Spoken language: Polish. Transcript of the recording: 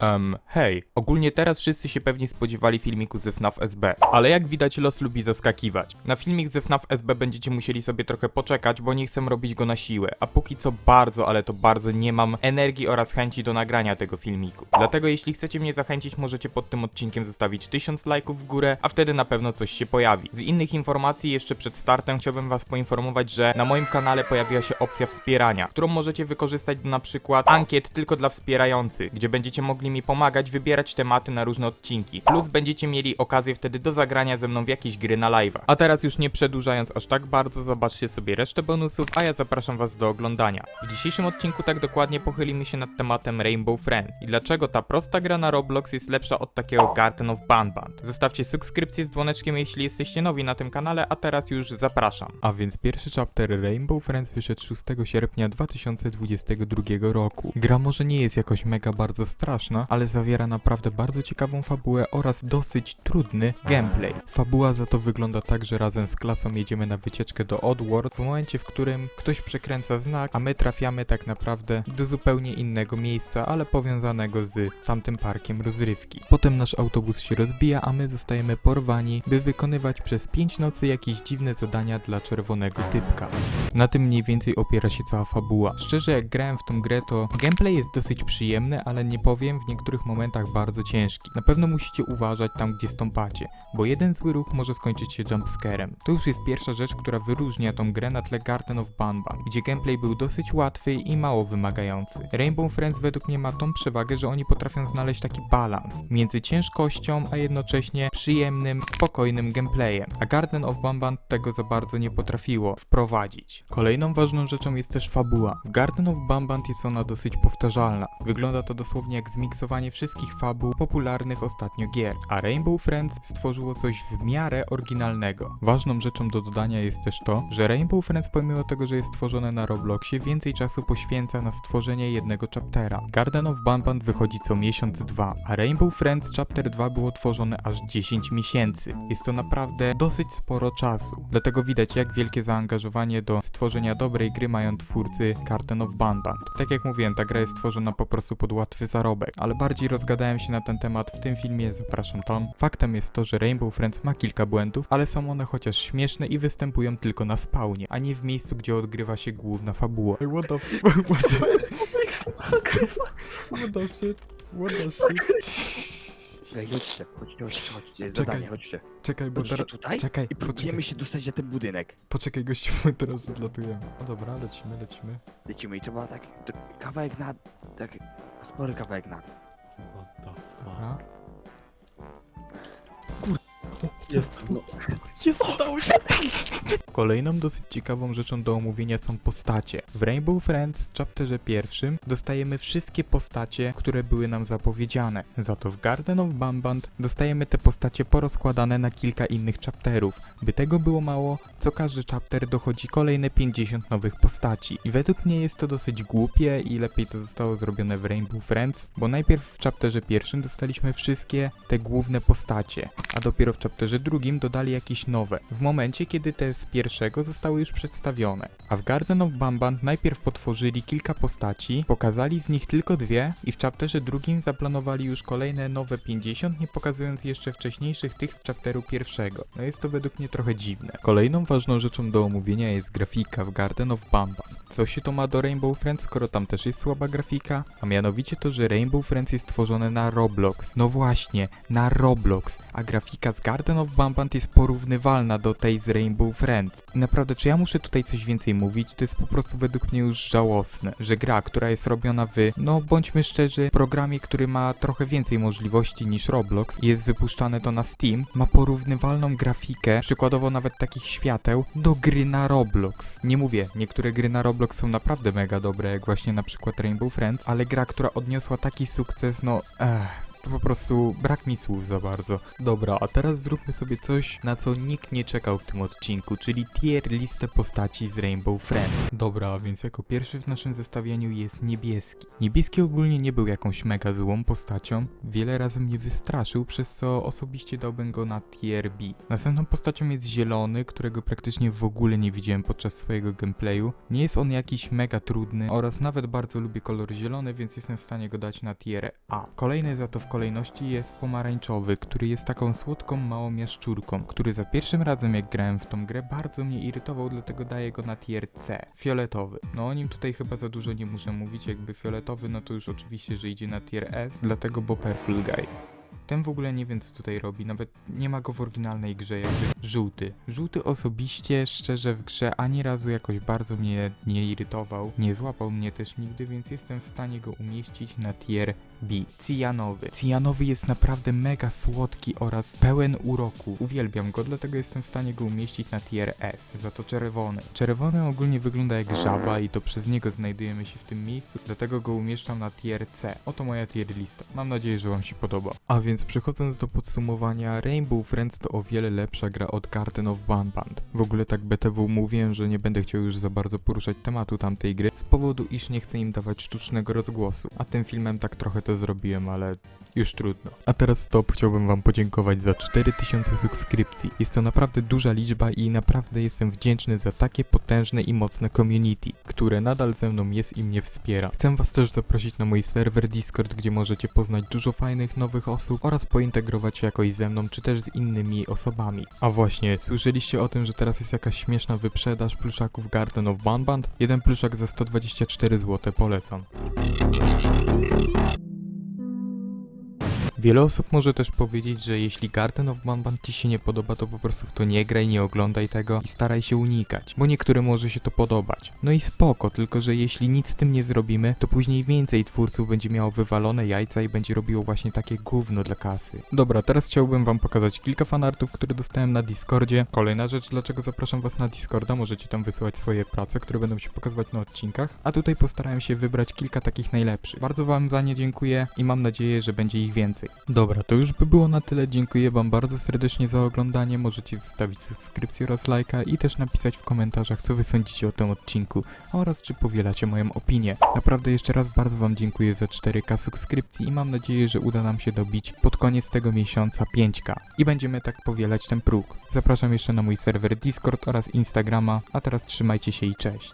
Um, hej, ogólnie teraz wszyscy się pewnie spodziewali filmiku ze FNAF SB, ale jak widać los lubi zaskakiwać. Na filmik ze FNAF SB będziecie musieli sobie trochę poczekać, bo nie chcę robić go na siłę, a póki co bardzo, ale to bardzo nie mam energii oraz chęci do nagrania tego filmiku. Dlatego jeśli chcecie mnie zachęcić, możecie pod tym odcinkiem zostawić 1000 lajków w górę, a wtedy na pewno coś się pojawi. Z innych informacji jeszcze przed startem chciałbym was poinformować, że na moim kanale pojawiła się opcja wspierania, którą możecie wykorzystać do na przykład ankiet tylko dla wspierających, gdzie będziecie mogli mi pomagać wybierać tematy na różne odcinki. Plus będziecie mieli okazję wtedy do zagrania ze mną w jakieś gry na live'a. A teraz już nie przedłużając aż tak bardzo, zobaczcie sobie resztę bonusów, a ja zapraszam was do oglądania. W dzisiejszym odcinku tak dokładnie pochylimy się nad tematem Rainbow Friends i dlaczego ta prosta gra na Roblox jest lepsza od takiego Garden of Banband. Zostawcie subskrypcję z dzwoneczkiem, jeśli jesteście nowi na tym kanale, a teraz już zapraszam. A więc pierwszy chapter Rainbow Friends wyszedł 6 sierpnia 2022 roku. Gra może nie jest jakoś mega bardzo straszna, ale zawiera naprawdę bardzo ciekawą fabułę oraz dosyć trudny gameplay. Fabuła za to wygląda tak, że razem z klasą jedziemy na wycieczkę do Oddworld w momencie, w którym ktoś przekręca znak, a my trafiamy tak naprawdę do zupełnie innego miejsca, ale powiązanego z tamtym parkiem rozrywki. Potem nasz autobus się rozbija, a my zostajemy porwani, by wykonywać przez 5 nocy jakieś dziwne zadania dla czerwonego typka. Na tym mniej więcej opiera się cała fabuła. Szczerze, jak grałem w tą grę, to gameplay jest dosyć przyjemny, ale nie powiem, w niektórych momentach bardzo ciężki. Na pewno musicie uważać tam, gdzie stąpacie, bo jeden zły ruch może skończyć się jumpscarem. To już jest pierwsza rzecz, która wyróżnia tą grę na tle Garden of Banban, gdzie gameplay był dosyć łatwy i mało wymagający. Rainbow Friends według mnie ma tą przewagę, że oni potrafią znaleźć taki balans między ciężkością, a jednocześnie przyjemnym, spokojnym gameplayem. A Garden of Banban tego za bardzo nie potrafiło wprowadzić. Kolejną ważną rzeczą jest też fabuła. W Garden of Banban jest ona dosyć powtarzalna. Wygląda to dosłownie jak zmiksowanie wszystkich fabuł popularnych ostatnio gier. A Rainbow Friends stworzyło coś w miarę oryginalnego. Ważną rzeczą do dodania jest też to, że Rainbow Friends pomimo tego, że jest stworzone na Robloxie, więcej czasu poświęca na stworzenie jednego chaptera. Garden of Banban wychodzi co miesiąc dwa, a Rainbow Friends Chapter 2 było tworzone aż 10 miesięcy. Jest to naprawdę dosyć sporo czasu. Dlatego widać jak wielkie zaangażowanie do stworzenia dobrej gry mają twórcy Garden of Banban. Tak jak mówiłem, ta gra jest stworzona po prostu pod łatwy zarobek, ale bardziej rozgadałem się na ten temat w tym filmie, zapraszam tam. Faktem jest to, że Rainbow Friends ma kilka błędów, ale są one chociaż śmieszne i występują tylko na spawnie, a nie w miejscu, gdzie odgrywa się główna fabuła. What the what the shit? What the shit? Ej, chodźcie, chodźcie, chodźcie, chodźcie, jest Czekaj. zadanie, chodźcie. Czekaj, bo Chodźcie teraz... tutaj Czekaj, i poczekaj, próbujemy się dostać na ten budynek. poczekaj gościu, bo teraz odlatujemy. No dobra, lecimy, lecimy. Lecimy i trzeba tak, to kawałek na, tak, spory kawałek na. Dobra. Jest. No. Jest, udało się! Kolejną dosyć ciekawą rzeczą do omówienia są postacie. W Rainbow Friends chapterze pierwszym dostajemy wszystkie postacie, które były nam zapowiedziane. Za to w Garden of Bamband dostajemy te postacie porozkładane na kilka innych chapterów. By tego było mało, co każdy chapter dochodzi kolejne 50 nowych postaci. I według mnie jest to dosyć głupie i lepiej to zostało zrobione w Rainbow Friends, bo najpierw w chapterze pierwszym dostaliśmy wszystkie te główne postacie, a dopiero w chapterze drugim dodali jakieś nowe, w momencie kiedy te z pierwszego zostały już przedstawione. A w Garden of Bamban najpierw potworzyli kilka postaci, pokazali z nich tylko dwie i w chapterze drugim zaplanowali już kolejne nowe 50, nie pokazując jeszcze wcześniejszych tych z chapteru pierwszego. No jest to według mnie trochę dziwne. Kolejną ważną rzeczą do omówienia jest grafika w Garden of Bamban. Co się to ma do Rainbow Friends, skoro tam też jest słaba grafika? A mianowicie to, że Rainbow Friends jest tworzone na Roblox. No właśnie, na Roblox. A grafika z Garden of Bambant jest porównywalna do tej z Rainbow Friends. Naprawdę, czy ja muszę tutaj coś więcej mówić? To jest po prostu według mnie już żałosne, że gra, która jest robiona w, no bądźmy szczerzy, programie, który ma trochę więcej możliwości niż Roblox i jest wypuszczane to na Steam, ma porównywalną grafikę, przykładowo nawet takich świateł, do gry na Roblox. Nie mówię, niektóre gry na Roblox są naprawdę mega dobre, jak właśnie na przykład Rainbow Friends, ale gra, która odniosła taki sukces, no, eh, To po prostu brak mi słów za bardzo. Dobra, a teraz zróbmy sobie coś, na co nikt nie czekał w tym odcinku, czyli tier listę postaci z Rainbow Friends. Dobra, więc jako pierwszy w naszym zestawieniu jest niebieski. Niebieski ogólnie nie był jakąś mega złą postacią, wiele razy mnie wystraszył, przez co osobiście dałbym go na tier B. Następną postacią jest zielony, którego praktycznie w ogóle nie widziałem podczas swojego gameplayu. Nie jest on jakiś mega trudny oraz nawet bardzo lubię kolor zielony, więc jestem w stanie go dać na tier A. Kolejny za to w kolejności jest pomarańczowy, który jest taką słodką małą jaszczurką, który za pierwszym razem jak grałem w tą grę bardzo mnie irytował, dlatego daję go na tier C. Fioletowy. No o nim tutaj chyba za dużo nie muszę mówić, jakby fioletowy no to już oczywiście, że idzie na tier S, dlatego bo Purple Guy. Ten w ogóle nie wiem co tutaj robi, nawet nie ma go w oryginalnej grze jakby żółty. Żółty osobiście, szczerze w grze ani razu jakoś bardzo mnie nie irytował, nie złapał mnie też nigdy, więc jestem w stanie go umieścić na tier B. Cyjanowy. Cyjanowy jest naprawdę mega słodki oraz pełen uroku. Uwielbiam go, dlatego jestem w stanie go umieścić na tier S. Za to czerwony. Czerwony ogólnie wygląda jak żaba i to przez niego znajdujemy się w tym miejscu, dlatego go umieszczam na tier C. Oto moja tier lista. Mam nadzieję, że wam się podoba. A więc przechodząc do podsumowania, Rainbow Friends to o wiele lepsza gra od Garden of Banband. W ogóle tak BTW mówiłem, że nie będę chciał już za bardzo poruszać tematu tamtej gry, z powodu iż nie chcę im dawać sztucznego rozgłosu. A tym filmem tak trochę to zrobiłem, ale już trudno. A teraz stop, chciałbym wam podziękować za 4000 subskrypcji. Jest to naprawdę duża liczba i naprawdę jestem wdzięczny za takie potężne i mocne community, które nadal ze mną jest i mnie wspiera. Chcę was też zaprosić na mój serwer Discord, gdzie możecie poznać dużo fajnych nowych osób oraz pointegrować się jakoś ze mną, czy też z innymi osobami. A właśnie, słyszeliście o tym, że teraz jest jakaś śmieszna wyprzedaż pluszaków Garden of Banband? Jeden pluszak za 124 zł, polecam. Wiele osób może też powiedzieć, że jeśli Garden of Banban ci się nie podoba, to po prostu w to nie graj, nie oglądaj tego i staraj się unikać, bo niektórym może się to podobać. No i spoko, tylko że jeśli nic z tym nie zrobimy, to później więcej twórców będzie miało wywalone jajca i będzie robiło właśnie takie gówno dla kasy. Dobra, teraz chciałbym wam pokazać kilka fanartów, które dostałem na Discordzie. Kolejna rzecz, dlaczego zapraszam was na Discorda, możecie tam wysyłać swoje prace, które będą się pokazywać na odcinkach, a tutaj postarałem się wybrać kilka takich najlepszych. Bardzo wam za nie dziękuję i mam nadzieję, że będzie ich więcej. Dobra, to już by było na tyle. Dziękuję Wam bardzo serdecznie za oglądanie. Możecie zostawić subskrypcję oraz lajka i też napisać w komentarzach, co Wy sądzicie o tym odcinku oraz czy powielacie moją opinię. Naprawdę jeszcze raz bardzo Wam dziękuję za 4K subskrypcji i mam nadzieję, że uda nam się dobić pod koniec tego miesiąca 5K i będziemy tak powielać ten próg. Zapraszam jeszcze na mój serwer Discord oraz Instagrama, a teraz trzymajcie się i cześć.